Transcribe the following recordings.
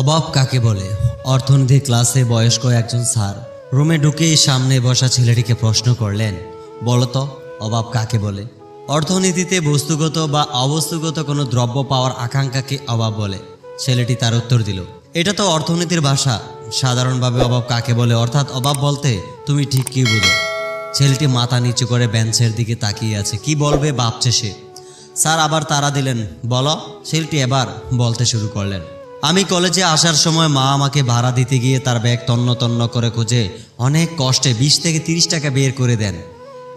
অভাব কাকে বলে? অর্থনীতি ক্লাসে বয়স্ক একজন স্যার রুমে ঢুকেই সামনে বসা ছেলেটিকে প্রশ্ন করলেন, বলতো অভাব কাকে বলে? অর্থনীতিতে বস্তুগত বা অবস্তুগত কোনো দ্রব্য পাওয়ার আকাঙ্ক্ষাকে অভাব বলে। ছেলেটি তার উত্তর দিল, এটা তো অর্থনীতির ভাষা। সাধারণভাবে অভাব কাকে বলে? অর্থাৎ অভাব বলতে তুমি ঠিক কি বুঝো? ছেলেটি মাথা নিচু করে বেঞ্চের দিকে তাকিয়ে আছে। কি বলবে? ভাবছে সে। স্যার আবার তারা দিলেন, বলো। ছেলেটি এবার বলতে শুরু করলেন আমি কলেজে আসার সময় মা আমাকে ভাড়া দিতে গিয়ে তার ব্যাগ তন্ন তন্ন করে খুঁজে অনেক কষ্টে বিশ থেকে তিরিশ টাকা বের করে দেন।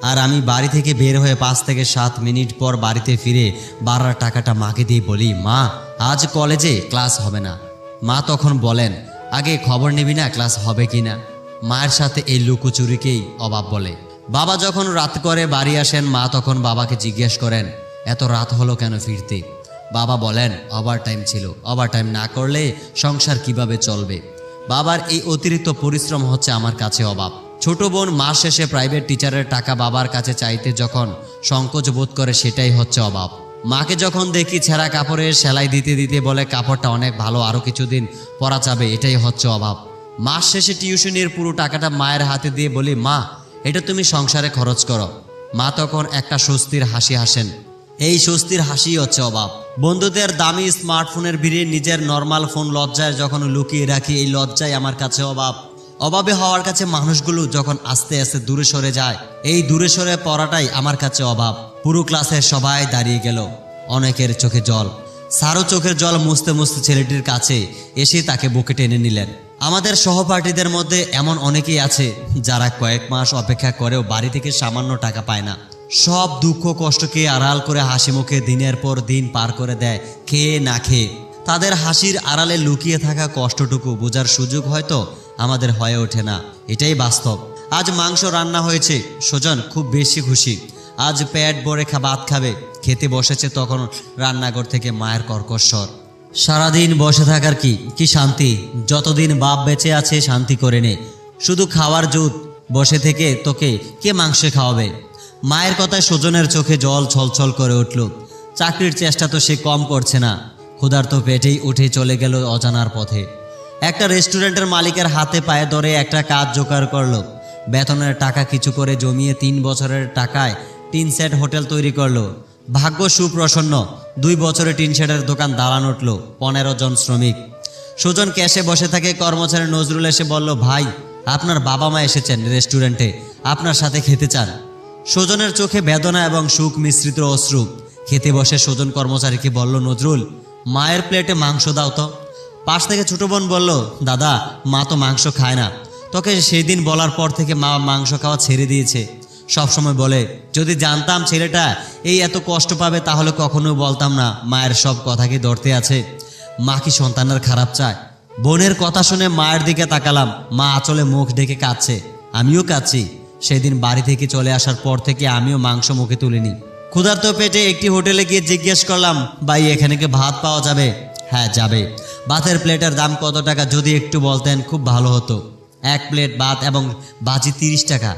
আর আমি বাড়ি থেকে বের হয়ে পাঁচ থেকে সাত মিনিট পর বাড়িতে ফিরে বাড়ার টাকাটা মাকে দিয়ে বলি, মা, আজ কলেজে ক্লাস হবে না। মা তখন বলেন, আগে খবর নিবি না, ক্লাস হবে কি না? মায়ের সাথে এই লুকোচুরিকেই অভাব বলে। বাবা যখন রাত করে বাড়ি আসেন, মা তখন বাবাকে জিজ্ঞেস করেন, এত রাত হলো কেন ফিরতে? বাবা বলেন ওভার টাইম ছিল। ওভার টাইম না করলে সংসার কীভাবে চলবে? বাবার এই অতিরিক্ত পরিশ্রম হচ্ছে আমার কাছে অভাব। ছোট বোন মাস শেষে প্রাইভেট টিচারের টাকা বাবার কাছে চাইতে যখন সংকোচ বোধ করে সেটাই হচ্ছে অভাব। মাকে যখন দেখি ছেঁড়া কাপড়ের সেলাই দিতে দিতে বলে, কাপড়টা অনেক ভালো আরও কিছুদিন পরা যাবে। এটাই হচ্ছে অভাব। মাস শেষে টিউশনির পুরো টাকাটা মায়ের হাতে দিয়ে বলি, মা, এটা তুমি সংসারে খরচ করো। মা তখন একটা স্বস্তির হাসি হাসেন। এই স্বস্তির হাসি হচ্ছে অভাব বন্ধুদের দামি স্মার্টফোনের ভিড়ে নিজের নর্মাল ফোন লজ্জায় যখন লুকিয়ে রাখি, এই লজ্জায় আমার কাছে অভাব অভাবে হওয়ার কাছে মানুষগুলো যখন আস্তে আস্তে দূরে সরে যায়, এই দূরে সরে পড়াটাই আমার কাছে অভাব পুরো ক্লাসের সবাই দাঁড়িয়ে গেল, অনেকের চোখে জল। সারও চোখের জল মুছতে মুছতে ছেলেটির কাছে এসে তাকে বুকে টেনে নিলেন। আমাদের সহপাঠীদের মধ্যে এমন অনেকেই আছে যারা কয়েক মাস অপেক্ষা করেও বাড়ি থেকে সামান্য টাকা পায় না। সব দুঃখ কষ্টকে আড়াল করে হাসি মুখে দিনের পর দিন পার করে দেয়, খেয়ে না খেয়ে। তাদের হাসির আড়ালে লুকিয়ে থাকা কষ্টটুকু বোঝার সুযোগ হয়তো আমাদের হয়ে ওঠে না। এটাই বাস্তব। আজ মাংস রান্না হয়েছে, সুজন খুব বেশি খুশি। আজ পেট ভরে খা ভাত খাবে, খেতে বসেছে তখন রান্নাঘর থেকে মায়ের কর্কশ্বর সারাদিন বসে থাকার কি? কি শান্তি? যতদিন বাপ বেঁচে আছে শান্তি করে নে। শুধু খাওয়ার জুত, বসে থেকে তোকে কে মাংস খাওয়াবে? মায়ের কথায় সুজনের চোখে জল ছলছল করে উঠল। চাকরির চেষ্টা তো সে কম করছে না। ক্ষুধার্ত পেটেই উঠে চলে গেল অজানার পথে। একটা রেস্টুরেন্টের মালিকের হাতে পায়ে ধরে একটা কাজ জোগাড় করল। বেতনের টাকা কিছু করে জমিয়ে তিন বছরের টাকায় টিন সেট হোটেল তৈরি করল। ভাগ্য সুপ্রসন্ন, দুই বছরে টিন শেডের দোকান দাঁড়ান উঠল পনেরো জন শ্রমিক। সুজন ক্যাশে বসে থাকে, কর্মচারী নজরুল এসে বলল, ভাই, আপনার বাবা মা এসেছেন রেস্টুরেন্টে। আপনার সাথে খেতে চান। সুজনের চোখে বেদনা এবং সুখ মিশ্রিত অশ্রু। খেতে বসে সুজন কর্মচারীকে বলল, নজরুল, মায়ের প্লেটে মাংস দাও তো। পাশ থেকে ছোট বোন বলল, দাদা, মা তো মাংস খায় না। তোকে সেই দিন বলার পর থেকে মা মাংস খাওয়া ছেড়ে দিয়েছে। সবসময় বলে, যদি জানতাম ছেলেটা এই এত কষ্ট পাবে, তাহলে কখনো বলতাম না, মায়ের সব কথা কি ধরতে আছে? মা কি সন্তানের খারাপ চায়? বোনের কথা শুনে মায়ের দিকে তাকালাম। মা আঁচলে মুখ ঢেকে কাঁদছে। আমিও কাঁদছি। সেদিন বাড়ি থেকে চলে আসার পর থেকে আমিও মাংস মুখে তুলিনি। ক্ষুধার্ত পেটে একটি হোটেলে গিয়ে জিজ্ঞেস করলাম, ভাই, এখানে কি ভাত পাওয়া যাবে? হ্যাঁ যাবে। ভাতের প্লেটের দাম কত টাকা? যদি একটু বলতেন, খুব ভালো হতো। এক প্লেট ভাত এবং বাজি তিরিশ টাকা।